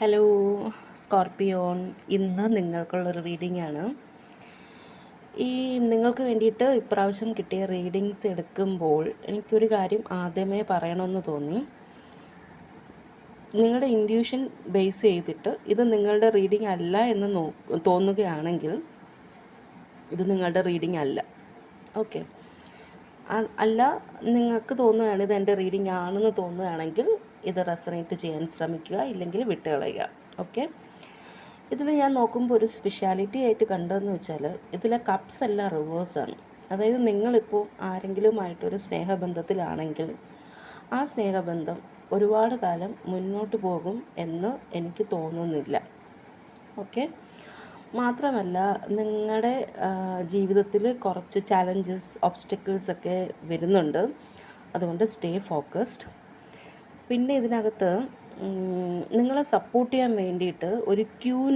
Hello scorpion ഇന്ന് നിങ്ങൾക്കുള്ളൊരു reading ആണ് ഈ നിങ്ങൾക്ക് വേണ്ടിയിട്ട് ഇപ്രാവശ്യം കിട്ടിയ റീഡിങ്സ് എടുക്കുമ്പോൾ എനിക്കൊരു കാര്യം ആദ്യമേ പറയണമെന്ന് തോന്നി. നിങ്ങളുടെ ഇൻഡ്യൂഷൻ ബേസ് ചെയ്തിട്ട് ഇത് നിങ്ങളുടെ റീഡിംഗ് അല്ല എന്ന് നോ തോന്നുകയാണെങ്കിൽ ഇത് നിങ്ങളുടെ റീഡിംഗ് അല്ല. ഓക്കെ അല്ല നിങ്ങൾക്ക് തോന്നുകയാണ് ഇത് എന്റെ റീഡിംഗ് ആണെന്ന് തോന്നുകയാണെങ്കിൽ ഇത് റെസണേറ്റ് ചെയ്യാൻ ശ്രമിക്കുക ഇല്ലെങ്കിൽ വിട്ടുകളയുക ഓക്കെ? ഇതിൽ ഞാൻ നോക്കുമ്പോൾ ഒരു സ്പെഷ്യാലിറ്റി ആയിട്ട് കണ്ടതെന്ന് വെച്ചാൽ ഇതിലെ കപ്സ് എല്ലാം റിവേഴ്സാണ് അതായത് നിങ്ങളിപ്പോൾ ആരെങ്കിലുമായിട്ടൊരു സ്നേഹബന്ധത്തിലാണെങ്കിൽ ആ സ്നേഹബന്ധം ഒരുപാട് കാലം മുന്നോട്ട് പോകും എന്ന് എനിക്ക് തോന്നുന്നില്ല. ഓക്കെ? മാത്രമല്ല നിങ്ങളുടെ ജീവിതത്തിൽ കുറച്ച് ചാലഞ്ചസ് ഒബ്സ്റ്റക്കിൾസ് ഒക്കെ വരുന്നുണ്ട്. അതുകൊണ്ട് സ്റ്റേ ഫോക്കസ്ഡ് പിന്നെ ഇതിനകത്ത് നിങ്ങളെ സപ്പോർട്ട് ചെയ്യാൻ വേണ്ടിയിട്ട് ഒരു ക്യൂൻ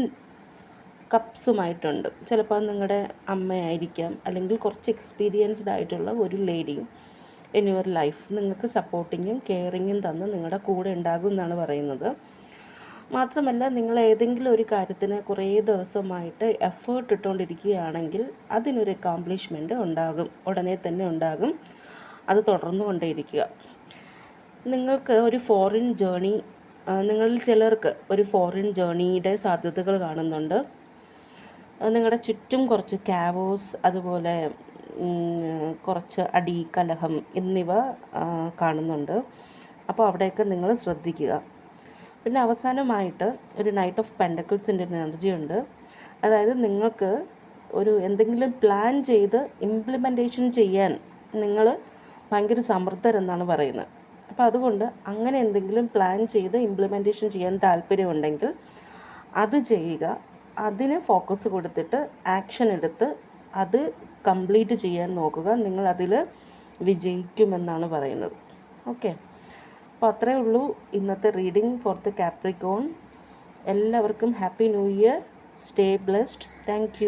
കപ്സുമായിട്ടുണ്ട് ചിലപ്പോൾ നിങ്ങളുടെ അമ്മയായിരിക്കാം അല്ലെങ്കിൽ കുറച്ച് എക്സ്പീരിയൻസ്ഡ് ആയിട്ടുള്ള ഒരു ലേഡിയും ഇൻ യുവർ ലൈഫ് നിങ്ങൾക്ക് സപ്പോർട്ടിങ്ങും കെയറിങ്ങും തന്ന് നിങ്ങളുടെ കൂടെ ഉണ്ടാകും എന്നാണ് പറയുന്നത്. മാത്രമല്ല നിങ്ങൾ ഏതെങ്കിലും ഒരു കാര്യത്തിന് കുറേ ദിവസമായിട്ട് എഫേർട്ട് ഇട്ടുകൊണ്ടിരിക്കുകയാണെങ്കിൽ അതിനൊരു അക്കോംപ്ലിഷ്മെന്റ് ഉണ്ടാകും ഉടനെ തന്നെ ഉണ്ടാകും. അത് തുടർന്നു കൊണ്ടേയിരിക്കുക നിങ്ങൾക്ക് ഒരു ഫോറിൻ ജേണി നിങ്ങളിൽ ചിലർക്ക് ഒരു ഫോറിൻ ജേണിയുടെ സാധ്യതകൾ കാണുന്നുണ്ട്. നിങ്ങളുടെ ചുറ്റും കുറച്ച് ക്യാവോസ് അതുപോലെ കുറച്ച് അടി കലഹം എന്നിവ കാണുന്നുണ്ട്. അപ്പോൾ അവിടെയൊക്കെ നിങ്ങൾ ശ്രദ്ധിക്കുക. പിന്നെ അവസാനമായിട്ട് ഒരു നൈറ്റ് ഓഫ് പെൻഡക്കിൾസിന്റെ ഒരു എനർജി ഉണ്ട്. അതായത് നിങ്ങൾക്ക് ഒരു എന്തെങ്കിലും പ്ലാൻ ചെയ്ത് ഇംപ്ലിമെന്റേഷൻ ചെയ്യാൻ നിങ്ങൾ ഭയങ്കര സമർത്ഥരെന്നാണ് പറയുന്നത്. അപ്പോൾ അതുകൊണ്ട് അങ്ങനെ എന്തെങ്കിലും പ്ലാൻ ചെയ്ത് ഇംപ്ലിമെന്റേഷൻ ചെയ്യാൻ താല്പര്യമുണ്ടെങ്കിൽ അത് ചെയ്യുക. അതിന് ഫോക്കസ് കൊടുത്തിട്ട് ആക്ഷൻ എടുത്ത് അത് കംപ്ലീറ്റ് ചെയ്യാൻ നോക്കുക. നിങ്ങൾ അതിൽ വിജയിക്കുമെന്നാണ് പറയുന്നത്. ഓക്കെ അപ്പോൾ അത്രയേ ഉള്ളൂ. ഇന്നത്തെ റീഡിംഗ് ഫോർ ദ കാപ്രിക്കോൺ എല്ലാവർക്കും happy new year stay blessed thank